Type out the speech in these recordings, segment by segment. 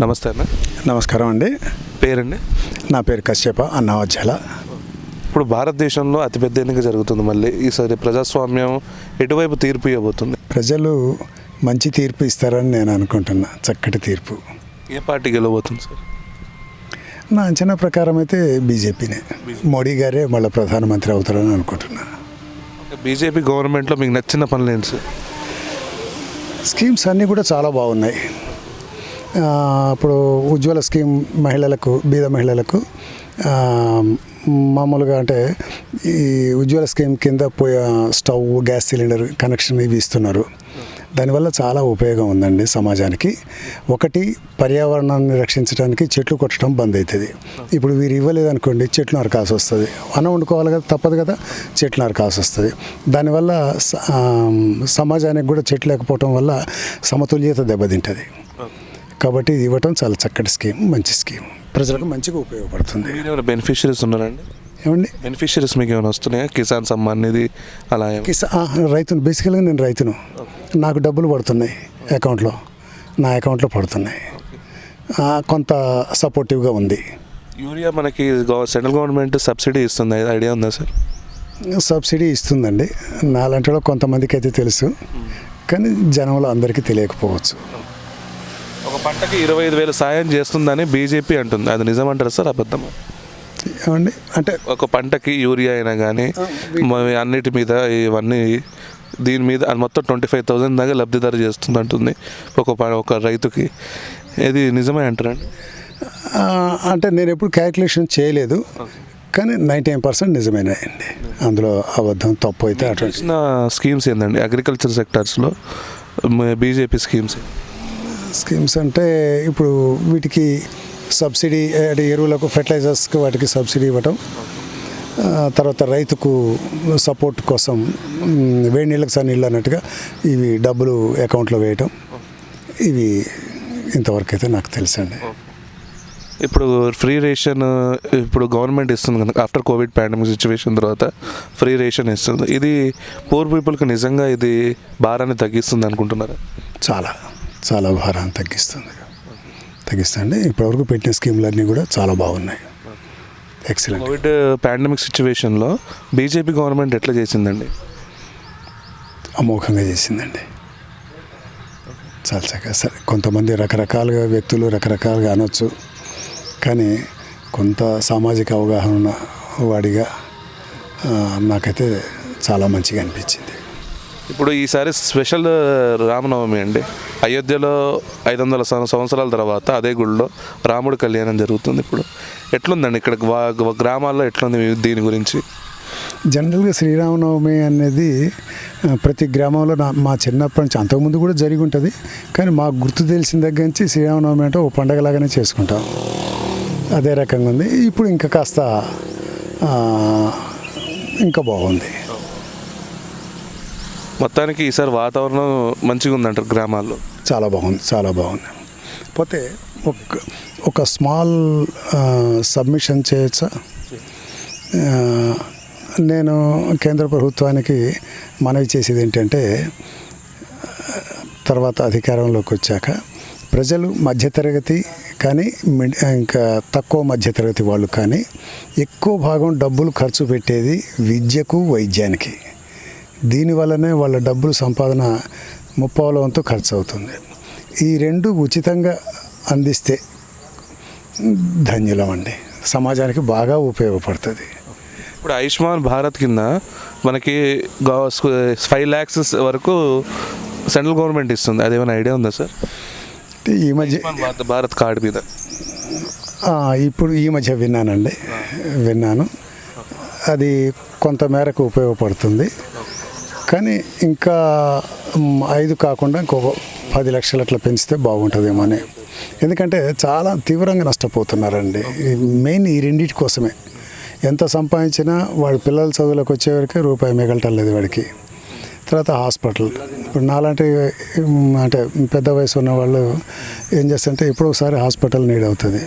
నమస్తే అన్న. నమస్కారం అండి. పేరండి? నా పేరు కశ్యప అన్నవజ్జల ఇప్పుడు భారతదేశంలో అతిపెద్ద ఎన్నిక జరుగుతుంది మళ్ళీ. ఈసారి ప్రజాస్వామ్యం ఎటువైపు తీర్పు ఇవ్వబోతుంది? ప్రజలు మంచి తీర్పు ఇస్తారని నేను అనుకుంటున్నా. చక్కటి తీర్పు. ఏ పార్టీ గెలవబోతుంది సార్? నా అంచనా ప్రకారం అయితే బీజేపీనే. మోడీ గారే మళ్ళీ ప్రధానమంత్రి అవుతారని అనుకుంటున్నా. బీజేపీ గవర్నమెంట్లో మీకు నచ్చిన పనులు ఏంటి సార్? స్కీమ్స్ అన్నీ కూడా చాలా బాగున్నాయి. ఇప్పుడు ఉజ్వల స్కీమ్ మహిళలకు బీద మహిళలకు మామూలుగా అంటే ఈ ఉజ్వల స్కీమ్ కింద పోయే స్టవ్ గ్యాస్ సిలిండర్ కనెక్షన్ ఇవి ఇస్తున్నారు. దానివల్ల చాలా ఉపయోగం ఉందండి సమాజానికి. ఒకటి పర్యావరణాన్ని రక్షించడానికి చెట్లు కొట్టడం బంద్ అవుతుంది ఇప్పుడు వీరు ఇవ్వలేదు అనుకోండి చెట్లు నరకాల్సి వస్తుంది. అన్నం వండుకోవాలి కదా తప్పదు కదా చెట్లు నరకాల్సి వస్తుంది. దానివల్ల స- సమాజానికి కూడా చెట్లు లేకపోవటం వల్ల సమతుల్యత దెబ్బతింటుంది. కాబట్టి ఇది ఇవ్వటం చాలా చక్కటి స్కీమ్ మంచి స్కీమ్. ప్రజలకు మంచిగా ఉపయోగపడుతుంది. బెనిఫిషరీస్ ఉన్నారండి? ఏమండి? బెనిఫిషరీస్ మీకు ఏమైనా వస్తున్నాయా? కిసాన్ సమ్మాన్ నిధి అలా ఏమైనా? కిసా ఆ, రైతును బేసికల్గా నేను రైతును. నాకు డబ్బులు పడుతున్నాయి అకౌంట్లో. నా అకౌంట్లో పడుతున్నాయి. కొంత సపోర్టివ్గా ఉంది. యూరియా మనకి సెంట్రల్ గవర్నమెంట్ సబ్సిడీ ఇస్తుంది. ఐడియా ఉందా సార్? సబ్సిడీ ఇస్తుందండి. నాలాంటి వాళ్ళు కొంతమందికి అయితే తెలుసు కానీ జనంలో అందరికీ తెలియకపోవచ్చు. పంటకి ఇరవై ఐదు వేలు సాయం చేస్తుందని బీజేపీ అంటుంది. అది నిజమంటారా సార్? అబద్ధం ఏమండి? అంటే ఒక పంటకి యూరియా అయినా కానీ అన్నిటి మీద ఇవన్నీ దీని మీద మొత్తం ట్వంటీ ఫైవ్ థౌసండ్ దాకా లబ్ధిదారు చేస్తుంది అంటుంది ఒక ఒక రైతుకి. ఇది నిజమే అంటారండి అంటే నేను ఎప్పుడు క్యాల్కులేషన్ చేయలేదు కానీ నైంటీ నైన్ పర్సెంట్ నిజమేనండి అందులో అబద్ధం తప్పు అయితే అటువంటి స్కీమ్స్ ఏందండి? అగ్రికల్చర్ సెక్టార్స్లో బీజేపీ స్కీమ్స్. స్కీమ్స్ అంటే ఇప్పుడు వీటికి సబ్సిడీ అంటే ఎరువులకు ఫెర్టిలైజర్స్కి వాటికి సబ్సిడీ ఇవ్వటం తర్వాత రైతుకు సపోర్ట్ కోసం వేడి నీళ్ళకి సన్ని నీళ్ళు అన్నట్టుగా ఇవి డబ్బులు అకౌంట్లో వేయటం ఇవి ఇంతవరకు అయితే నాకు తెలుసండి. ఇప్పుడు ఫ్రీ రేషన్ ఇప్పుడు గవర్నమెంట్ ఇస్తుంది కనుక ఆఫ్టర్ కోవిడ్ పాండమిక్ సిచ్యువేషన్ తర్వాత ఫ్రీ రేషన్ ఇస్తుంది. ఇది పూర్ పీపుల్కి నిజంగా ఇది భారాన్ని తగ్గిస్తుంది అనుకుంటున్నారా? చాలా. చాలా భారాన్ని తగ్గిస్తుంది. తగ్గిస్తుంది. ఇప్పటివరకు పెట్టిన స్కీములన్నీ కూడా చాలా బాగున్నాయి. ఎక్సలెంట్ కోవిడ్ పాండమిక్ సిచ్యువేషన్లో బీజేపీ గవర్నమెంట్ ఎట్లా చేసిందండి? అమోఘంగా చేసిందండి. చాలా చక్కగా సరే కొంతమంది రకరకాలుగా వ్యక్తులు రకరకాలుగా అనొచ్చు. కానీ కొంత సామాజిక అవగాహన ఉన్న వాడిగా నాకైతే చాలా మంచిగా అనిపించింది. ఇప్పుడు ఈసారి స్పెషల్ రామనవమి అండి. అయోధ్యలో ఐదు వందల సంవత్సరాల తర్వాత అదే గుడిలో రాముడి కళ్యాణం జరుగుతుంది ఇప్పుడు. ఎట్లుందండి ఇక్కడ గ్రామాల్లో ఎట్లుంది దీని గురించి? జనరల్గా శ్రీరామనవమి అనేది ప్రతి గ్రామంలో నా మా చిన్నప్పటి నుంచి అంతకుముందు కూడా జరిగి ఉంటుంది. కానీ మాకు గుర్తు తెలిసిన దగ్గర నుంచి శ్రీరామనవమి అంటే ఓ పండగలాగానే చేసుకుంటాం. అదే రకంగా ఉంది. ఇప్పుడు ఇంకా కాస్త ఇంకా బాగుంది. మొత్తానికి ఈసారి వాతావరణం మంచిగా ఉందంటారు గ్రామాల్లో? చాలా బాగుంది చాలా బాగుంది. పోతే ఒక ఒక స్మాల్ సబ్మిషన్ చేయొచ్చా? నేను కేంద్ర ప్రభుత్వానికి మనవి చేసేది ఏంటంటే తర్వాత అధికారంలోకి వచ్చాక ప్రజలు మధ్యతరగతి కానీ మిడ్- ఇంకా తక్కువ మధ్యతరగతి వాళ్ళు కానీ ఎక్కువ భాగం డబ్బులు ఖర్చు పెట్టేది విద్యకు వైద్యానికి. దీనివల్లనే వాళ్ళ డబ్బులు సంపాదన ముప్పావుల వంతు ఖర్చు అవుతుంది ఈ రెండు ఉచితంగా అందిస్తే ధన్యులం అండి సమాజానికి బాగా ఉపయోగపడుతుంది. ఇప్పుడు ఆయుష్మాన్ భారత్ కింద మనకి ఫైవ్ ల్యాక్స్ వరకు సెంట్రల్ గవర్నమెంట్ ఇస్తుంది. అదేమైనా ఐడియా ఉందా సార్? ఈ మధ్య భారత్ కార్డు మీద. ఇప్పుడు ఈ మధ్య విన్నానండి. విన్నాను. అది కొంత మేరకు ఉపయోగపడుతుంది. కానీ ఇంకా ఐదు కాకుండా ఇంకొక పది లక్షలు అట్లా పెంచితే బాగుంటుందేమో అని. ఎందుకంటే చాలా తీవ్రంగా నష్టపోతున్నారండి. మెయిన్ ఈ రెండింటి కోసమే. ఎంత సంపాదించినా వాడి పిల్లల చదువులకు వచ్చేవరకే రూపాయి మిగలటం లేదు వాడికి. తర్వాత హాస్పిటల్. ఇప్పుడు నాలాంటి అంటే పెద్ద వయసు ఉన్న వాళ్ళు ఏం చేస్తారంటే ఇప్పుడు ఒకసారి హాస్పిటల్ నీడ్ అవుతుంది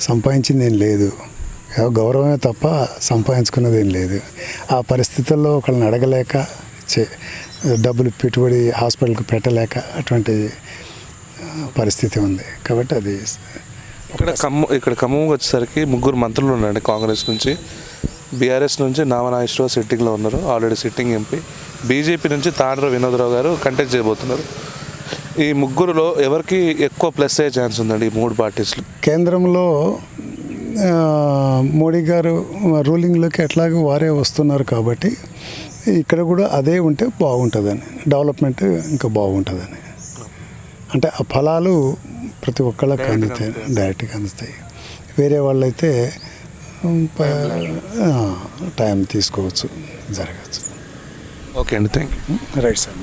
సంపాదించింది ఏం లేదు. గౌరవమే తప్ప సంపాదించుకున్నది ఏం లేదు. ఆ పరిస్థితుల్లో ఒకళ్ళని అడగలేక చే డబ్బులు పెట్టుబడి హాస్పిటల్కి పెట్టలేక అటువంటి పరిస్థితి ఉంది. కాబట్టి అది ఇక్కడ ఖమ్మం ఇక్కడ ఖమ్మం వచ్చేసరికి ముగ్గురు మంత్రులు ఉన్నారండి కాంగ్రెస్ నుంచి. బీఆర్ఎస్ నుంచి నామనాగేశ్వరరావు సిట్టింగ్లో ఉన్నారు. Already sitting MP. బీజేపీ నుంచి తాండ్ర వినోదరావు గారు కంటెస్ట్ చేయబోతున్నారు. ఈ ముగ్గురులో ఎవరికి ఎక్కువ ప్లస్ అయ్యే ఛాన్స్ ఉందండి ఈ మూడు పార్టీస్లో? కేంద్రంలో మోడీ గారు రూలింగ్లోకి ఎట్లాగో వారే వస్తున్నారు కాబట్టి ఇక్కడ కూడా అదే ఉంటే బాగుంటుందని డెవలప్మెంట్ ఇంకా బాగుంటుందని. అంటే ఆ ఫలాలు ప్రతి ఒక్కళ్ళకి అందుతాయి డైరెక్ట్గా అందుతాయి వేరే వాళ్ళైతే టైం తీసుకోవచ్చు జరగచ్చు. ఓకే అండి థ్యాంక్ యూ రైట్ సార్.